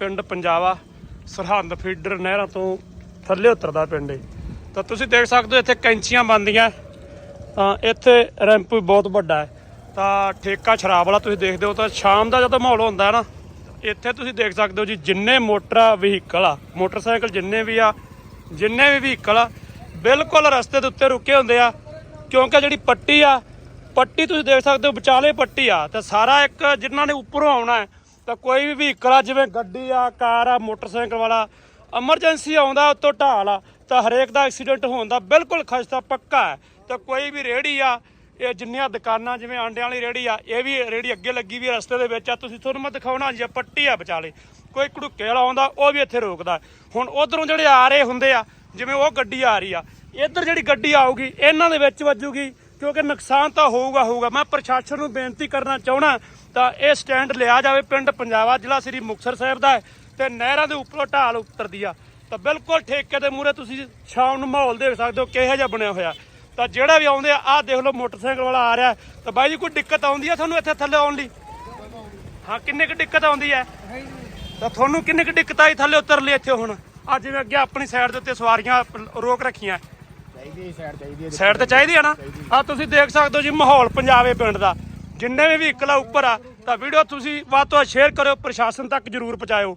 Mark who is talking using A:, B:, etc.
A: ਪਿੰਡ ਪੰਜਾਵਾ ਸਰਹੰਦ ਫੀਡਰ ਨਹਿਰਾਂ ਤੋਂ ਥੱਲੇ ਉਤਰਦਾ ਪਿੰਡ ਏ। ਤਾਂ ਤੁਸੀਂ ਦੇਖ ਸਕਦੇ ਹੋ ਇੱਥੇ ਕੈਂਚੀਆਂ ਬੰਦੀਆਂ ਤਾਂ ਇੱਥੇ ਰੈਂਪ ਵੀ ਬਹੁਤ ਵੱਡਾ ਹੈ ਤਾਂ ਠੇਕਾ ਸ਼ਰਾਬ ਵਾਲਾ ਤੁਸੀਂ ਦੇਖਦੇ ਹੋ ਤਾਂ ਸ਼ਾਮ ਦਾ ਜਦੋਂ ਮਾਹੌਲ ਹੁੰਦਾ ਹੈ ਨਾ, ਇੱਥੇ ਤੁਸੀਂ ਦੇਖ ਸਕਦੇ ਹੋ ਜੀ ਜਿੰਨੇ ਮੋਟਰ ਵਹੀਕਲ ਆ। ਮੋਟਰਸਾਈਕਲ ਜਿੰਨੇ ਵੀ ਆ, ਜਿੰਨੇ ਵੀ ਵਹੀਕਲ ਆ, ਬਿਲਕੁਲ ਰਸਤੇ ਦੇ ਉੱਤੇ ਰੁਕੇ ਹੁੰਦੇ ਆ। ਕਿਉਂਕਿ ਜਿਹੜੀ ਪੱਟੀ ਆ, ਪੱਟੀ ਤੁਸੀਂ ਦੇਖ ਸਕਦੇ ਹੋ ਵਿਚਾਲੇ ਪੱਟੀ ਆ। ਤੇ ਸਾਰਾ ਇੱਕ ਜਿਨ੍ਹਾਂ ਨੇ ਉੱਪਰੋਂ ਆਉਣਾ ਹੈ ਤਾਂ ਕੋਈ ਵੀ ਵਹੀਕਲ ਆ, ਜਿਵੇਂ ਗੱਡੀ ਆ, ਕਾਰ ਆ, ਮੋਟਰਸਾਈਕਲ ਵਾਲਾ ਐਮਰਜੈਂਸੀ ਆਉਂਦਾ ਉੱਤੋਂ ਢਾਲ ਆ, ਤਾਂ ਹਰੇਕ ਦਾ ਐਕਸੀਡੈਂਟ ਹੋਣ ਦਾ ਬਿਲਕੁਲ ਖਸਤਾ ਪੱਕਾ ਹੈ। ਤਾਂ ਕੋਈ ਵੀ ਰੇੜੀ ਆ, ਇਹ ਜਿੰਨੀਆਂ ਦੁਕਾਨਾਂ ਜਿਵੇਂ ਆਂਡਿਆਂ ਵਾਲੀ ਰੇੜੀ ਆ, ਇਹ ਵੀ ਰੇੜੀ ਅੱਗੇ ਲੱਗੀ ਵੀ ਰਸਤੇ ਦੇ ਵਿੱਚ ਆ, ਤੁਸੀਂ ਤੁਹਾਨੂੰ ਮੈਂ ਦਿਖਾਉਣਾ ਜੀ ਪੱਟੀ ਆ ਵਿਚਾਲੇ। ਕੋਈ ਕੜੁੱਕੇ ਵਾਲਾ ਆਉਂਦਾ, ਉਹ ਵੀ ਇੱਥੇ ਰੋਕਦਾ। ਹੁਣ ਉਧਰੋਂ ਜਿਹੜੇ ਆ ਰਹੇ ਹੁੰਦੇ ਆ, ਜਿਵੇਂ ਉਹ ਗੱਡੀ ਆ ਰਹੀ ਆ, ਇੱਧਰ ਜਿਹੜੀ ਗੱਡੀ ਆਊਗੀ, ਇਹਨਾਂ ਦੇ ਵਿੱਚ ਵੱਜੂਗੀ ਕਿਉਂਕਿ ਨੁਕਸਾਨ ਤਾਂ ਹੋਊਗਾ ਹੋਊਗਾ। ਮੈਂ ਪ੍ਰਸ਼ਾਸਨ ਨੂੰ ਬੇਨਤੀ ਕਰਨਾ ਚਾਹਣਾ ਤਾਂ ਇਹ ਸਟੈਂਡ ਲਿਆ ਜਾਵੇ ਪਿੰਡ ਪੰਜਾਵਾ ਜ਼ਿਲ੍ਹਾ ਸ੍ਰੀ ਮੁਕਤਸਰ ਸਾਹਿਬ ਦਾ ਹੈ ਤੇ ਨਹਿਰਾਂ ਦੇ ਉੱਪਰੋਂ ਢਾਲ ਉਤਰਦੀ ਆ। ਤਾਂ ਬਿਲਕੁਲ ਠੇਕੇ ਦੇ ਮੂਹਰੇ ਤੁਸੀਂ ਸ਼ਾਮ ਨੂੰ ਮਾਹੌਲ ਦੇਖ ਸਕਦੇ ਹੋ ਕਿਹੋ ਜਿਹਾ ਬਣਿਆ ਹੋਇਆ। ਤਾਂ ਜਿਹੜਾ ਵੀ ਆਉਂਦੇ ਆ, ਆਹ ਦੇਖ ਲਓ ਮੋਟਰਸਾਈਕਲ ਵਾਲਾ ਆ ਰਿਹਾ। ਤਾਂ ਬਾਈ ਜੀ, ਕੋਈ ਦਿੱਕਤ ਆਉਂਦੀ ਆ ਤੁਹਾਨੂੰ ਇੱਥੇ ਥੱਲੇ ਆਉਣ ਲਈ? ਹਾਂ, ਕਿੰਨੇ ਕੁ ਦਿੱਕਤ ਆਉਂਦੀ ਹੈ? ਤਾਂ ਤੁਹਾਨੂੰ ਕਿੰਨੀ ਕੁ ਦਿੱਕਤ ਆਈ ਥੱਲੇ ਉਤਰ ਲਈ ਇੱਥੇ ਹੁਣ? ਅੱਜ ਜਿਵੇਂ ਅੱਗੇ ਆਪਣੀ ਸਾਈਡ ਦੇ ਉੱਤੇ ਸਵਾਰੀਆਂ ਰੋਕ ਰੱਖੀਆਂ।
B: ਸਾਈਡ ਹੈ
A: ਤੇ ਚਾਹੀਦੀ ਆ ਨਾ? ਆ ਤੁਸੀਂ ਦੇਖ ਸਕਦੇ ਹੋ ਜੀ ਮਾਹੌਲ ਪੰਜਾਬੇ ਪਿੰਡ ਦਾ। ਜਿੰਨੇ ਵੀ ਵਹੀਕਲ ਆ ਉੱਪਰ ਆ ਤਾਂ ਵੀਡੀਓ ਤੁਸੀਂ ਵੱਧ ਤੋਂ ਸ਼ੇਅਰ ਕਰਿਓ ਪ੍ਰਸ਼ਾਸਨ ਤੱਕ ਜਰੂਰ ਪਹੁੰਚਾਇਓ।